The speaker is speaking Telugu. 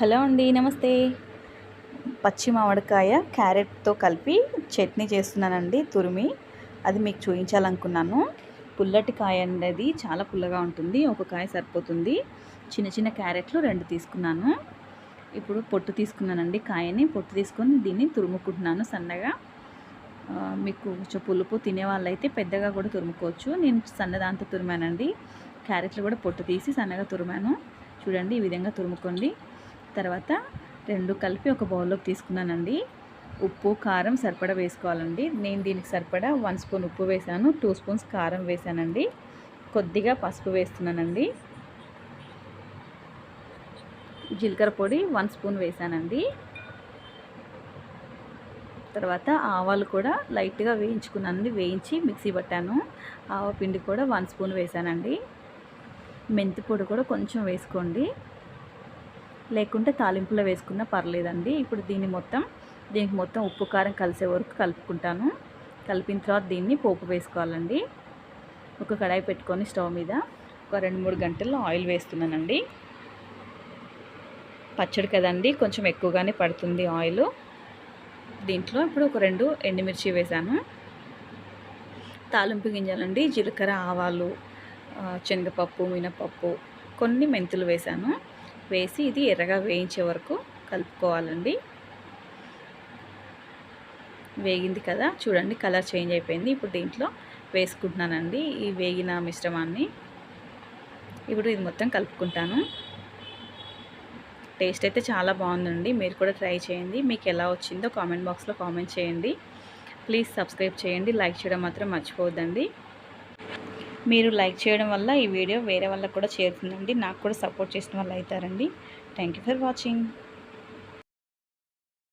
హలో అండి నమస్తే. పచ్చి మామిడికాయ క్యారెట్తో కలిపి చట్నీ చేస్తున్నానండి తురిమి. అది మీకు చూపించాలనుకున్నాను పుల్లటి కాయ అనేది చాలా పుల్లగా ఉంటుంది ఒక కాయ సరిపోతుంది. చిన్న చిన్న క్యారెట్లు రెండు తీసుకున్నాను. ఇప్పుడు పొట్టు తీసుకున్నానండి కాయని పొట్టు తీసుకొని దీన్ని తురుముకుంటున్నాను సన్నగా. మీకు కొంచెం పులుపు తినే వాళ్ళైతే పెద్దగా కూడా తురుముకోవచ్చు. నేను సన్నదాంతో తురిమానండి. క్యారెట్లు కూడా పొట్టు తీసి సన్నగా తురిమాను. చూడండి ఈ విధంగా తురుముకోండి. తర్వాత రెండు కలిపి ఒక బౌల్లోకి తీసుకున్నానండి. ఉప్పు కారం సరిపడా వేసుకోవాలండి. నేను దీనికి సరిపడా వన్ స్పూన్ ఉప్పు వేసాను టూ స్పూన్స్ కారం వేసానండి. కొద్దిగా పసుపు వేస్తున్నానండి. జీలకర్ర పొడి వన్ స్పూన్ వేసానండి. తర్వాత ఆవాలు కూడా లైట్గా వేయించుకున్నానండి వేయించి మిక్సీ పట్టాను. ఆవ పిండి కూడా వన్ స్పూన్ వేసానండి. మెంతి పొడి కూడా కొంచెం వేసుకోండి. లేకుంటే తాలింపులో వేసుకున్నా పర్లేదండి. ఇప్పుడు దీన్ని మొత్తం దీనికి మొత్తం ఉప్పు కారం కలిసే వరకు కలుపుకుంటాను. కలిపిన తర్వాత దీన్ని పోపు వేసుకోవాలండి. ఒక కడాయి పెట్టుకొని స్టవ్ మీద ఒక రెండు మూడు గంటల్లో ఆయిల్ వేస్తున్నానండి. పచ్చడి కదండి కొంచెం ఎక్కువగానే పడుతుంది ఆయిల్. దీంట్లో ఇప్పుడు ఒక రెండు ఎండుమిర్చి వేసాను. తాలింపు గింజలండి జీలకర్ర ఆవాలు శనగపప్పు మినపప్పు కొన్ని మెంతులు వేసాను. వేసి ఇది ఎర్రగా వేయించే వరకు కలుపుకోవాలండి. వేగింది కదా? చూడండి కలర్ చేంజ్ అయిపోయింది. ఇప్పుడు దీంట్లో వేసుకుంటున్నానండి ఈ వేగిన మిశ్రమాన్ని. ఇప్పుడు ఇది మొత్తం కలుపుకుంటాను. టేస్ట్ అయితే చాలా బాగుందండి. మీరు కూడా ట్రై చేయండి. మీకు ఎలా వచ్చిందో కామెంట్ బాక్స్లో కామెంట్ చేయండి. ప్లీజ్ సబ్స్క్రైబ్ చేయండి. లైక్ చేయడం మాత్రం మర్చిపోవద్దండి. మీరు లైక్ చేయడం వల్ల ఈ వీడియో వేరే వాళ్ళకి కూడా చేరుతుందండి. నాకు కూడా సపోర్ట్ చేసిన వాళ్ళు అవుతారండి. Thank you for watching